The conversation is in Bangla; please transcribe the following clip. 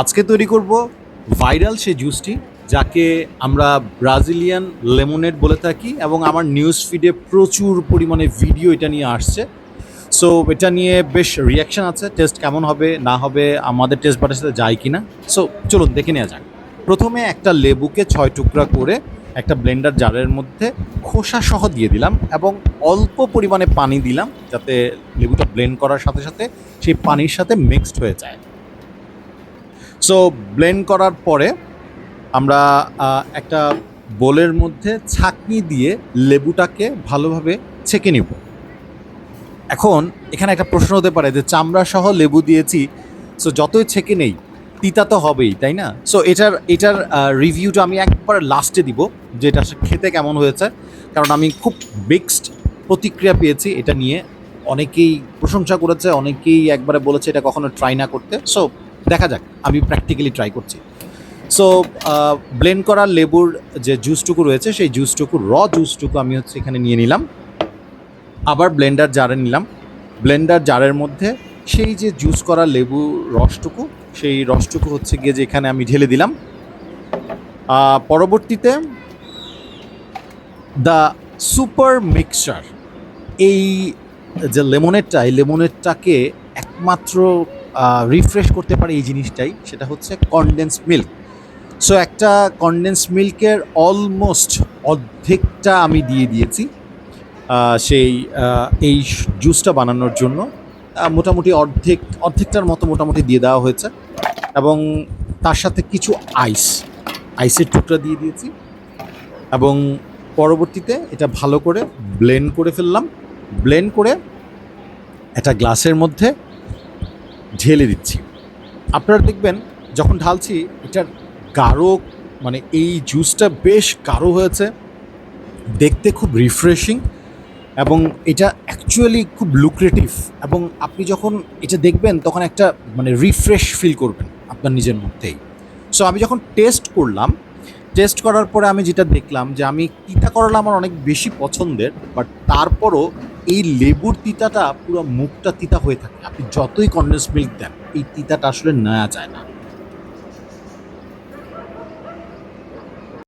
আজকে তৈরি করব ভাইরাল সে জুসটি, যাকে আমরা ব্রাজিলিয়ান লেমনেড বলে থাকি এবং আমার নিউজ ফিডে প্রচুর পরিমাণে ভিডিও এটা নিয়ে আসছে। সো এটা নিয়ে বেশ রিয়াকশন আছে টেস্ট কেমন হবে, না হবে, আমাদের টেস্ট বাটের সাথে যায় কি না সো চলুন দেখে নেওয়া যাক। প্রথমে একটা লেবুকে ছয় টুকরা করে একটা ব্লেন্ডার জারের মধ্যে খোসা সহ দিয়ে দিলাম এবং অল্প পরিমাণে পানি দিলাম, যাতে লেবুটা ব্লেন্ড করার সাথে সাথে সেই পানির সাথে মিক্সড হয়ে যায়। সো ব্লেন্ড করার পরে আমরা একটা বোলের মধ্যে ছাঁকনি দিয়ে লেবুটাকে ভালোভাবে ছেঁকে নিব। এখন এখানে একটা প্রশ্ন হতে পারে যে চামড়া সহ লেবু দিয়েছি সো যতই ছেঁকে নেই, তিতা তো হবেই, তাই না? সো এটার এটার রিভিউটা আমি একবার লাস্টে দিব যে এটা খেতে কেমন হয়েছে। কারণ আমি খুব মিক্সড প্রতিক্রিয়া পেয়েছি এটা নিয়ে। অনেকেই প্রশংসা করেছে, অনেকেই একবারে বলেছে এটা কখনো ট্রাই না করতে। সো দেখা যাক, আমি প্র্যাকটিক্যালি ট্রাই করছি। সো ব্লেন্ড করা লেবুর যে জুসটুকু রয়েছে, সেই জুসটুকু র জুসটুকু আমি হচ্ছে এখানে নিয়ে নিলাম। আবার ব্লেন্ডার জারে নিলাম। ব্লেন্ডার জারের মধ্যে সেই যে জুস করা লেবু রসটুকু, সেই রসটুকু হচ্ছে গিয়ে যে এখানে আমি ঢেলে দিলাম। পরবর্তীতে দ্য সুপার মিক্সচার এই যে লেমনেরটা এই লেমনেরটাকে একমাত্র রিফ্রেশ করতে পারে এই জিনিসটাই, সেটা হচ্ছে কনডেন্স মিল্ক সো একটা কনডেন্স মিল্কের অলমোস্ট অর্ধেকটা আমি দিয়ে দিয়েছি সেই এই জুসটা বানানোর জন্য। মোটামুটি অর্ধেক, অর্ধেকটার মতো মোটামুটি দিয়ে দেওয়া হয়েছে এবং তার সাথে কিছু আইস আইসের টুকরা দিয়ে দিয়েছি এবং পরবর্তীতে এটা ভালো করে ব্লেন্ড করে ফেললাম। ব্লেন্ড করে একটা গ্লাসের মধ্যে ঢেলে দিচ্ছি। আপনারা দেখবেন, যখন ঢালছি, এটার গাঢ় মানে এই জুসটা বেশ গাঢ় হয়েছে। দেখতে খুব রিফ্রেশিং এবং এটা অ্যাকচুয়ালি খুব লুক্রেটিভ এবং আপনি যখন এটা দেখবেন, তখন একটা মানে রিফ্রেশ ফিল করবেন আপনার নিজের মধ্যেই। সো আমি যখন টেস্ট করলাম টেস্ট করার পরে আমি যেটা দেখলাম যে, আমি তিতা করলা আমার অনেক বেশি পছন্দের বাট তারপরও এই লেবুর তিতাটা পুরো মুখটা তিতা হয়ে থাকে। আপনি যতই কন্ডেন্স মিল্ক দেন, এই তিতাটা আসলে নেওয়া যায় না।